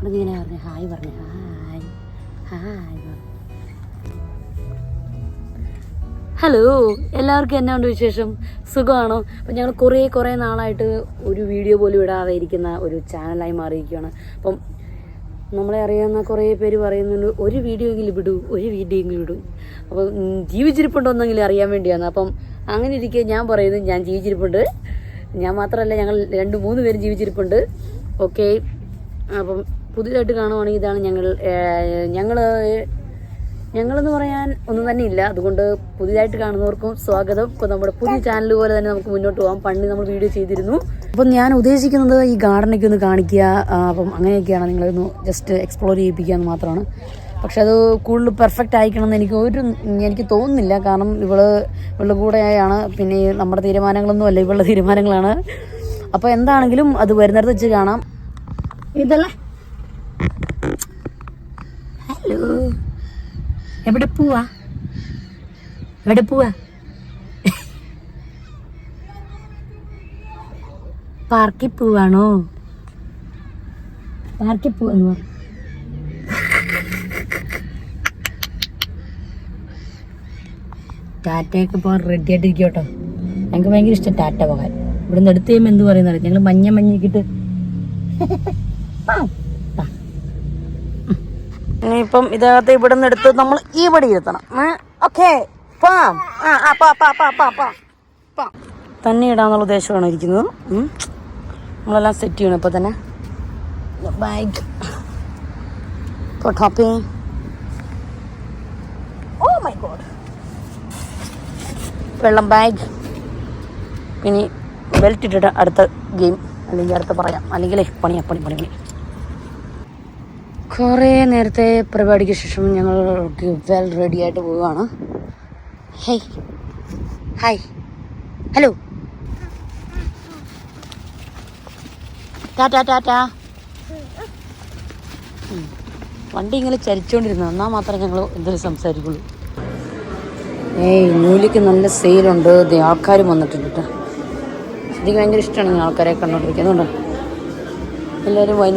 അവിടെ പറഞ്ഞു ഹായ് പറഞ്ഞു ഹായ് ഹായ് ഹലോ എല്ലാവർക്കും എന്നാ ഉണ്ട് വിശേഷം? സുഖമാണോ? അപ്പം ഞങ്ങൾ കുറേ കുറേ നാളായിട്ട് ഒരു വീഡിയോ പോലും ഇടാതെ ഇരിക്കുന്ന ഒരു ചാനലായി മാറിയിരിക്കുകയാണ്. അപ്പം നമ്മളെ അറിയാവുന്ന കുറേ പേര് പറയുന്നുണ്ട് ഒരു വീഡിയോ എങ്കിലും വിടൂ ഒരു വീഡിയോ എങ്കിലും വിടൂ അപ്പം ജീവിച്ചിരിപ്പുണ്ടോന്നെങ്കിലും അറിയാൻ വേണ്ടിയാണ്. അപ്പം അങ്ങനെ ഇരിക്കെ ഞാൻ പറയുന്നത് ഞാൻ ജീവിച്ചിരിപ്പുണ്ട്. ഞാൻ മാത്രമല്ല ഞങ്ങൾ രണ്ട് മൂന്ന് പേരും ജീവിച്ചിരിപ്പുണ്ട്. ഓക്കെ. അപ്പം പുതിയതായിട്ട് കാണുവാണെങ്കിൽ ഇതാണ് ഞങ്ങൾ ഞങ്ങൾ ഞങ്ങളെന്ന് പറയാൻ ഒന്നും തന്നെ ഇല്ല. അതുകൊണ്ട് പുതിയതായിട്ട് കാണുന്നവർക്കും സ്വാഗതം. ഇപ്പോൾ നമ്മുടെ പുതിയ ചാനൽ പോലെ തന്നെ നമുക്ക് മുന്നോട്ട് പോകാം പണ്ട് നമ്മൾ വീഡിയോ ചെയ്തിരുന്നു. അപ്പം ഞാൻ ഉദ്ദേശിക്കുന്നത് ഈ ഗാർഡനൊക്കെ ഒന്ന് കാണിക്കുക. അപ്പം അങ്ങനെയൊക്കെയാണ് നിങ്ങളൊന്ന് ജസ്റ്റ് എക്സ്പ്ലോർ ചെയ്യിപ്പിക്കുക എന്ന് മാത്രമാണ്. പക്ഷെ അത് കൂടുതൽ പെർഫെക്റ്റ് ആയിക്കണമെന്ന് എനിക്ക് ഒരു എനിക്ക് തോന്നുന്നില്ല. കാരണം ഇവൾ ഇവളുടെ കൂടെയാണ്. പിന്നെ നമ്മുടെ തീരുമാനങ്ങളൊന്നും അല്ല ഇവളുടെ തീരുമാനങ്ങളാണ്. അപ്പോൾ എന്താണെങ്കിലും അത് വരുന്നിടത്ത് വെച്ച് കാണാം. ഇതല്ലേ? ഹലോ എവിടെ പോവാ? എവിടെ പോവാ? പാർക്കിൽ പോവാണോ? പാർക്കിൽ പോവാന്ന് പറ ടാറ്റയൊക്കെ പോകാൻ റെഡി ആയിട്ടിരിക്കും കേട്ടോ. ഞങ്ങൾക്ക് ഭയങ്കര ഇഷ്ടം ടാറ്റ പോകാൻ. ഇവിടെ നിന്ന് എടുത്ത് കഴിയുമ്പോൾ എന്ത് പറയുന്നത് ഞങ്ങൾ മഞ്ഞ മഞ്ഞിക്കിട്ട് ഇനിയിപ്പം ഇതിനകത്ത് ഇവിടെ നിന്ന് എടുത്ത് നമ്മൾ ഈ വടി ഇരുത്തണം. ഓക്കെ. തന്നെ ഇടാന്നുള്ള ഉദ്ദേശമാണ് ഇരിക്കുന്നത്. നമ്മളെല്ലാം സെറ്റ് ചെയ്യണം ഇപ്പൊ തന്നെ. Bag topping oh my god വെള്ളം ബാഗ് ഇനി ബെൽറ്റ് ഇട്ടിട്ട് അടുത്ത ഗെയിം അല്ലെങ്കിൽ അടുത്ത പറയാം. അല്ലെങ്കിൽ പണിയാ പണി പണി പണി. കുറേ നേരത്തെ പരിപാടിക്ക് ശേഷം ഞങ്ങൾ വെൽ റെഡി ആയിട്ട് പോവുകയാണ്. Hey hi hello. Tata tata വണ്ടി ഇങ്ങനെ ചരിച്ചുകൊണ്ടിരുന്നു എന്നാൽ മാത്രമേ ഞങ്ങൾ എന്തെങ്കിലും സംസാരിക്കുള്ളൂ. ഏയ് നൂലിക്ക് നല്ല സെയിലുണ്ട് ആൾക്കാരും വന്നിട്ടുണ്ട് കേട്ടോ എനിക്ക് ഭയങ്കര ഇഷ്ടമാണ് ഇങ്ങനെ ആൾക്കാരെ കണ്ടുകൊണ്ടിരിക്കുന്നുണ്ട് എല്ലാവരും വായി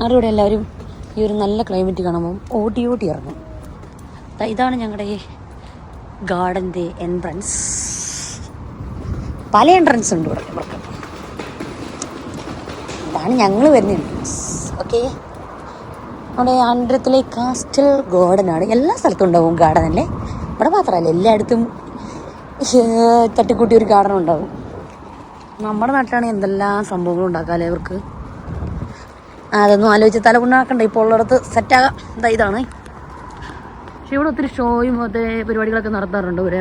ഞങ്ങളുടെ ഇവിടെ എല്ലാവരും ഈ ഒരു നല്ല ക്ലൈമറ്റ് കാണുമ്പോൾ ഓടി ഓടി ഇറങ്ങും. ഇതാണ് ഞങ്ങളുടെ ഈ ഗാർഡന്റെ എൻട്രൻസ് പല എൻട്രൻസ് ഉണ്ട് ഇവിടെ ഇതാണ് ഞങ്ങൾ വരുന്ന എൻട്രൻസ് ഓക്കെ നമ്മുടെ ആന്ധ്രത്തിലെ കാസ്റ്റൽ ഗാർഡനാണ് എല്ലാ സ്ഥലത്തും ഉണ്ടാവും ഗാർഡൻ അല്ലേ? ഇവിടെ മാത്രമല്ല എല്ലായിടത്തും തട്ടിക്കൂട്ടി ഒരു ഗാർഡൻ ഉണ്ടാവും. നമ്മുടെ നാട്ടിലാണ് എന്തെല്ലാം സംഭവങ്ങൾ ഉണ്ടാക്കാമല്ലേ ഇവർക്ക്? ആ, അതൊന്നും ആലോചിച്ച് തല കൊണ്ടാക്കണ്ട ഇപ്പോൾ ഉള്ളിടത്ത് സെറ്റാകാം ഇതാ ഇതാണ്. പക്ഷെ ഇവിടെ ഒത്തിരി ഷോയും മറ്റേ പരിപാടികളൊക്കെ നടത്താറുണ്ട് ഇവർ.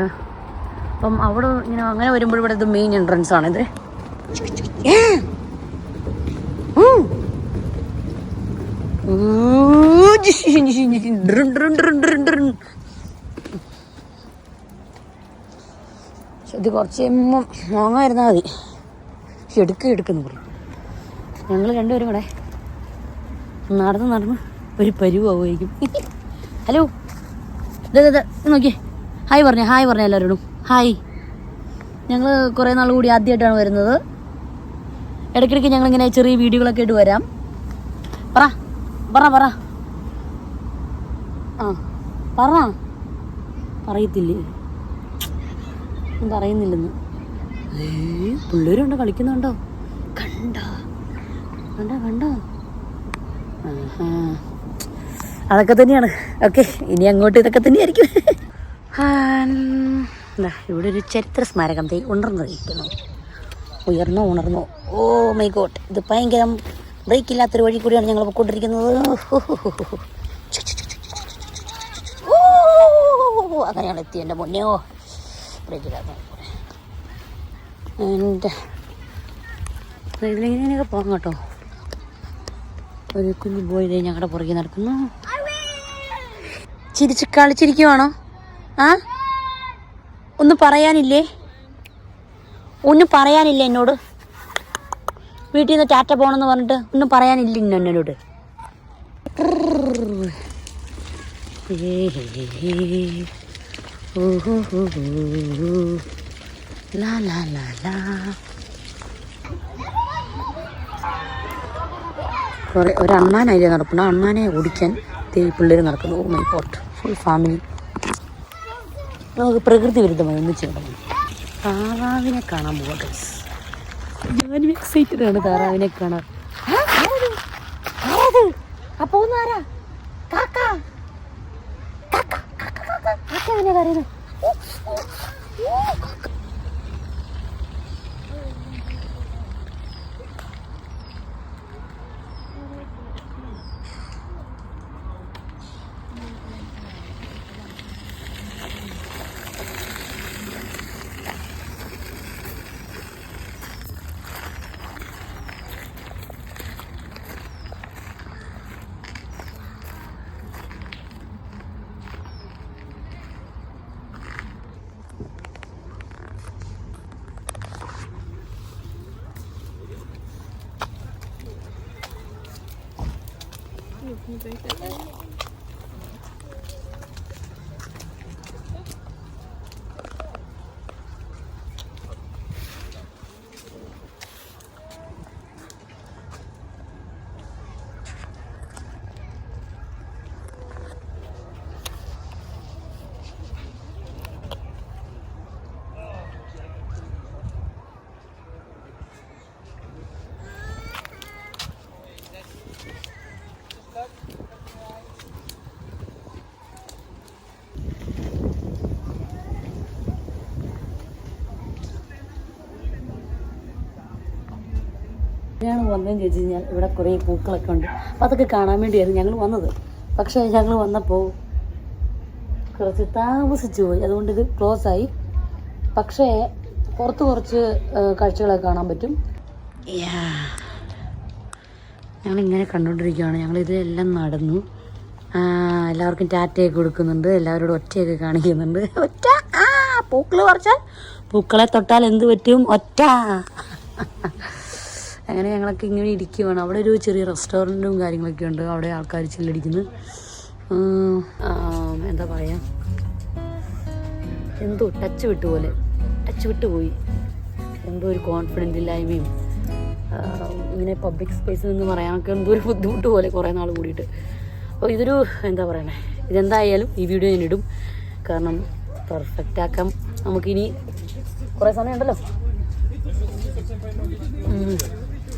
അപ്പം അവിടെ ഇങ്ങനെ അങ്ങനെ വരുമ്പോൾ ഇവിടെ ഇത് മെയിൻ എൻട്രൻസ് ആണ് ഇത്. കുറച്ച് കഴിയുമ്പം മോങ്ങായിരുന്നാൽ മതി. എടുക്കുക എടുക്ക എടുക്കുന്നു ഞങ്ങൾ രണ്ടുപേരും കൂടെ നടന്ന് നടന്ന് ഒരു പരുവാകുമായിരിക്കും ഹലോ. ഇതെ നോക്കിയേ. ഹായ് പറഞ്ഞു ഹായ് പറഞ്ഞു എല്ലാവരോടും. ഹായ്. ഞങ്ങൾ കുറേ നാൾ കൂടി ആദ്യമായിട്ടാണ് വരുന്നത്. ഇടയ്ക്കിടയ്ക്ക് ഞങ്ങളിങ്ങനെ ചെറിയ വീഡിയോകളൊക്കെ ആയിട്ട് വരാം. പറ പറ പറ. ആ പറ. പറയത്തില്ലേ? പറയുന്നില്ലെന്ന്. ഏ പിള്ളേരുണ്ടോ കളിക്കുന്നുണ്ടോ? കണ്ടോ. കണ്ടോ കണ്ടോ. അതൊക്കെ തന്നെയാണ്. ഓക്കെ ഇനി അങ്ങോട്ട് ഇതൊക്കെ തന്നെയായിരിക്കും. ദാ, ഇവിടെ ഒരു ചരിത്ര സ്മാരകം തൈ ഉണർന്നു നിൽക്കുന്നു. ഉയർന്നോ ഉണർന്നോ. ഓ മൈ ഗോട്ട് ഇത് ഭയങ്കര ബ്രേക്ക് ഇല്ലാത്തൊരു വഴി കൂടിയാണ് ഞങ്ങൾ പോയിക്കൊണ്ടിരിക്കുന്നത് അങ്ങനെയാണ് എത്തി എന്റെ മുന്നെയോ ബ്രേക്ക് ഇല്ലാത്ത എന്റെ. ഇതിലെങ്ങനെയൊക്കെ പോകാം കേട്ടോ. ഒരു കുഞ്ഞു ബോയ് ഇതേ ഞങ്ങളുടെ പുറകെ നടക്കുന്നു. ചിരിച്ച് കളിച്ചിരിക്കുവാണോ? ആ? ഒന്ന് പറയാനില്ലേ? ഒന്നും പറയാനില്ല എന്നോട്? വീട്ടിൽ നിന്ന് ടാറ്റ പോകണമെന്ന് പറഞ്ഞിട്ട് ഒന്നും പറയാനില്ല ഇന്ന എന്നോട്. ലാ ലാ ലാ ലാ കുറെ ഒരു അണ്ണാനായി നടപ്പുണ്ട്. അണ്ണാനെ ഓടിക്കാൻ ഈ പിള്ളേർ നടക്കുന്നു. Oh my god full family നമുക്ക് പ്രകൃതി വിരുദ്ധമായി ഒന്നിച്ച് കിടന്നു താറാവിനെ കാണാൻ പോവാം ഞാനും എക്സൈറ്റഡ് ആണ് താറാവിനെ കാണാൻ. അപ്പൊ ആരാ? കാക്ക. 对对对。ഞാൻ വന്നതെന്ന് ചോദിച്ചു കഴിഞ്ഞാൽ ഇവിടെ കുറേ പൂക്കളൊക്കെ ഉണ്ട്. അപ്പം അതൊക്കെ കാണാൻ വേണ്ടിയായിരുന്നു ഞങ്ങൾ വന്നത്. പക്ഷേ ഞങ്ങൾ വന്നപ്പോൾ കുറച്ച് താമസിച്ചു പോയി. അതുകൊണ്ട് ഇത് ക്ലോസ് ആയി. പക്ഷേ പുറത്ത് കുറച്ച് കാഴ്ചകളൊക്കെ കാണാൻ പറ്റും. ഞങ്ങളിങ്ങനെ കണ്ടുകൊണ്ടിരിക്കുകയാണ് ഞങ്ങൾ ഇതിലെല്ലാം നടന്നു എല്ലാവർക്കും ടാറ്റയൊക്കെ കൊടുക്കുന്നുണ്ട്. എല്ലാവരോടും ഒറ്റയൊക്കെ കാണിക്കുന്നുണ്ട്. ഒറ്റ? ആ പൂക്കൾ പറിച്ചാൽ പൂക്കളെ തൊട്ടാൽ എന്ത് പറ്റും? ഒറ്റ. അങ്ങനെ ഞങ്ങളൊക്കെ ഇങ്ങനെ ഇരിക്കുവാണ്. അവിടെ ഒരു ചെറിയ റെസ്റ്റോറന്റും കാര്യങ്ങളൊക്കെ ഉണ്ട്. അവിടെ ആൾക്കാർ ചില്ലടിക്കുന്നു. എന്താ പറയുക എന്തോ ടച്ച് വിട്ടു പോലെ. ടച്ച് വിട്ടു പോയി. എന്തോ ഒരു കോൺഫിഡന്റ് ഇല്ലായ്മയും ഇങ്ങനെ പബ്ലിക് സ്പേസിൽ നിന്ന് പറയാനൊക്കെ എന്തോ ഒരു ബുദ്ധിമുട്ട് പോലെ കുറേ നാൾ കൂടിയിട്ട്. അപ്പോൾ ഇതൊരു എന്താ പറയണേ? ഇതെന്തായാലും ഈ വീഡിയോ ഞാൻ ഇടും. കാരണം പെർഫെക്റ്റ് ആക്കാം. നമുക്കിനി കുറേ സമയമുണ്ടല്ലോ.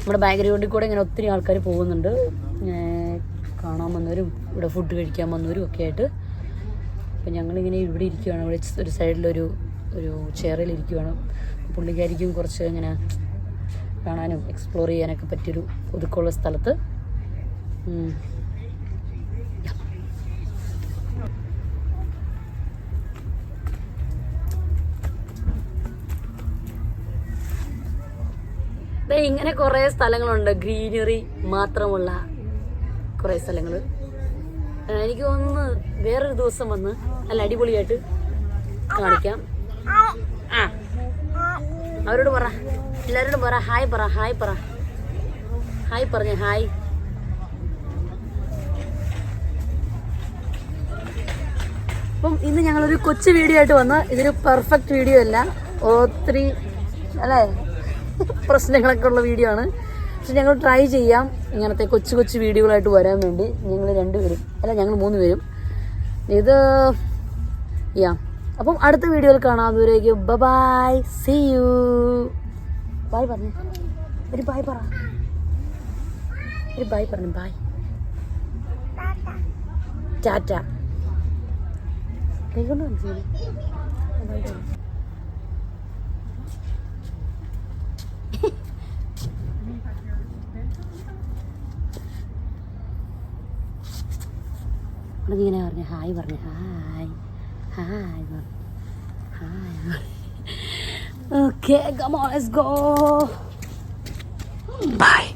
നമ്മുടെ ബാക്ക്ഗ്രൗണ്ടിൽ കൂടെ ഇങ്ങനെ ഒത്തിരി ആൾക്കാർ പോകുന്നുണ്ട്. കാണാൻ വന്നവരും ഇവിടെ ഫുഡ് കഴിക്കാൻ വന്നവരും ഒക്കെ ആയിട്ട്. അപ്പം ഞങ്ങളിങ്ങനെ ഇവിടെ ഇരിക്കുകയാണ് ഇവിടെ ഒരു സൈഡിലൊരു ഒരു ചെയറിൽ ഇരിക്കുകയാണ് പുള്ളിക്കാരിക്കും കുറച്ച് ഇങ്ങനെ കാണാനും എക്സ്പ്ലോർ ചെയ്യാനൊക്കെ പറ്റിയൊരു ഒതുക്കമുള്ള സ്ഥലത്ത്. ഇങ്ങനെ കുറേ സ്ഥലങ്ങളുണ്ട്. ഗ്രീനറി മാത്രമുള്ള കുറേ സ്ഥലങ്ങൾ എനിക്ക് തോന്നുന്നു വേറൊരു ദിവസം വന്ന് നല്ല അടിപൊളിയായിട്ട് കാണിക്കാം. ആ അവരോട് പറ. എല്ലാവരോടും പറ. ഹായ് പറ. ഹായ് പറ. ഹായ് പറഞ്ഞ. ഹായ്. അപ്പം ഇന്ന് ഞങ്ങളൊരു കൊച്ചു വീഡിയോ ആയിട്ട് വന്ന്. ഇതൊരു പെർഫെക്റ്റ് വീഡിയോ അല്ല. ഒത്തിരി അല്ലേ? പ്രശ്നങ്ങളൊക്കെ ഉള്ള വീഡിയോ ആണ്. പക്ഷെ ഞങ്ങൾ ട്രൈ ചെയ്യാം ഇങ്ങനത്തെ കൊച്ചു കൊച്ചു വീഡിയോകളായിട്ട് വരാൻ വേണ്ടി. ഞങ്ങൾ രണ്ടുപേരും അല്ല ഞങ്ങൾ മൂന്ന് പേരും ഇത് യാ അപ്പം അടുത്ത വീഡിയോയിൽ കാണാം. ബൈ സി യു ബൈ പറഞ്ഞു. ഒരു ബൈ പറ. ഒരു ബൈ പറഞ്ഞു. ബൈ ടാറ്റ കൈകൊണ്ട് മനസ്സിലായി ബൈ പറഞ്ഞു ഇങ്ങനെ പറഞ്ഞു ഹായ് പറഞ്ഞു. ഹായ് ഹായ് പറഞ്ഞു. Hi okay come on let's go. Bye.